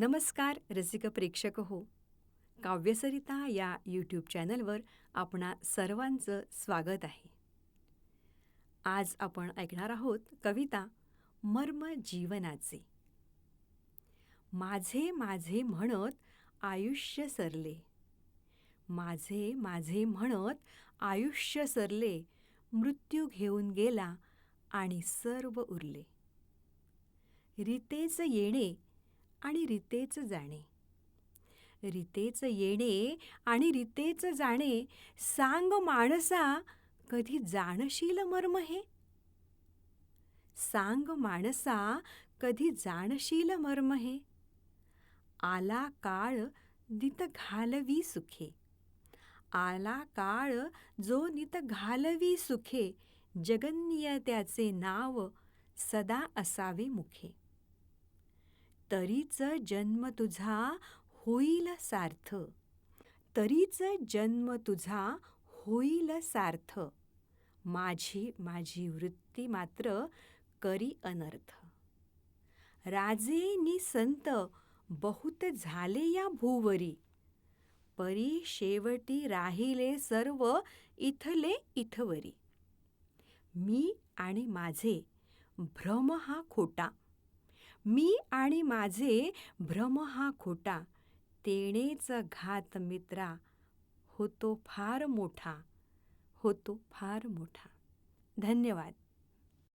नमस्कार रसिक प्रेक्षक हो. काव्यसरिता या यूट्यूब चॅनलवर आपणा सर्वांचं स्वागत आहे. आज आपण ऐकणार आहोत कविता मर्म जीवनाचे. माझे माझे म्हणत आयुष्य सरले. माझे माझे म्हणत आयुष्य सरले मृत्यू घेऊन गेला आणि सर्व उरले. रितेच येणे आणि रितेचं जाणे. रितेच येणे आणि रितेचं जाणे सांग माणसा कधी जाणशील मर्म हे? सांग माणसा कधी जाणशील मर्म हे? आला काळ नित घालवी सुखे. आला काळ जो नित घालवी सुखे जगन्य त्याचे नाव सदा असावे मुखे. तरीच जन्म तुझा होईल सार्थ. तरीच जन्म तुझा होईल सार्थ. माझी माझी वृत्ती मात्र करी अनर्थ. राजे नि संत बहुत झाले या भूवरी. परी शेवटी राहिले सर्व इथले इथवरी मी आणि माझे भ्रम हा खोटा. मी आणि माझे भ्रम हा खोटा तेणेच घात मित्रा होतो फार मोठा होतो फार मोठा. धन्यवाद.